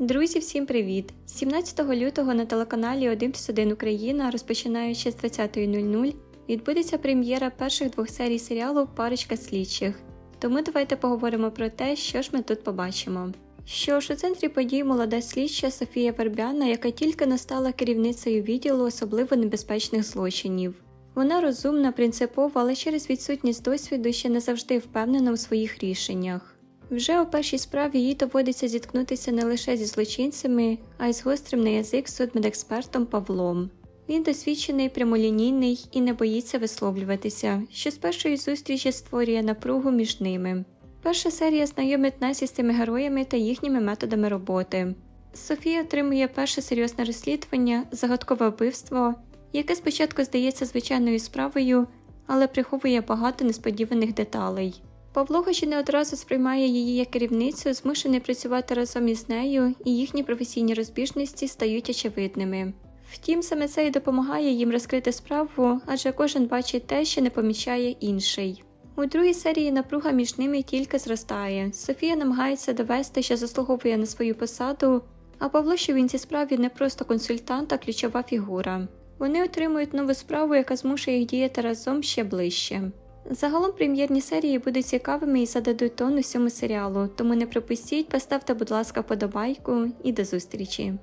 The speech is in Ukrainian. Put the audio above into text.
Друзі, всім привіт! 17 лютого на телеканалі 1 плюс 1 Україна, розпочинаючи з 20.00, відбудеться прем'єра перших двох серій серіалу Парочка слідчих. Тому давайте поговоримо про те, що ж ми тут побачимо. Що ж у центрі подій молода слідча Софія Вербяна, яка тільки не стала керівницею відділу особливо небезпечних злочинів. Вона розумна, принципова, але через відсутність досвіду ще не завжди впевнена у своїх рішеннях. Вже у першій справі їй доводиться зіткнутися не лише зі злочинцями, а й з гострим на язик судмедекспертом Павлом. Він досвідчений, прямолінійний і не боїться висловлюватися, що з першої зустрічі створює напругу між ними. Перша серія знайомить нас із цими героями та їхніми методами роботи. Софія отримує перше серйозне розслідування, загадкове вбивство, яке спочатку здається звичайною справою, але приховує багато несподіваних деталей. Павло, і не одразу сприймає її як керівницю, змушений працювати разом із нею, і їхні професійні розбіжності стають очевидними. Втім, саме це і допомагає їм розкрити справу, адже кожен бачить те, що не помічає інший. У другій серії напруга між ними тільки зростає. Софія намагається довести, що заслуговує на свою посаду, а Павло, що він цій справі не просто консультант, а ключова фігура. Вони отримують нову справу, яка змушує їх діяти разом ще ближче. Загалом прем'єрні серії будуть цікавими і зададуть тон усьому серіалу, тому не пропустіть, поставте, будь ласка, подобайку і до зустрічі.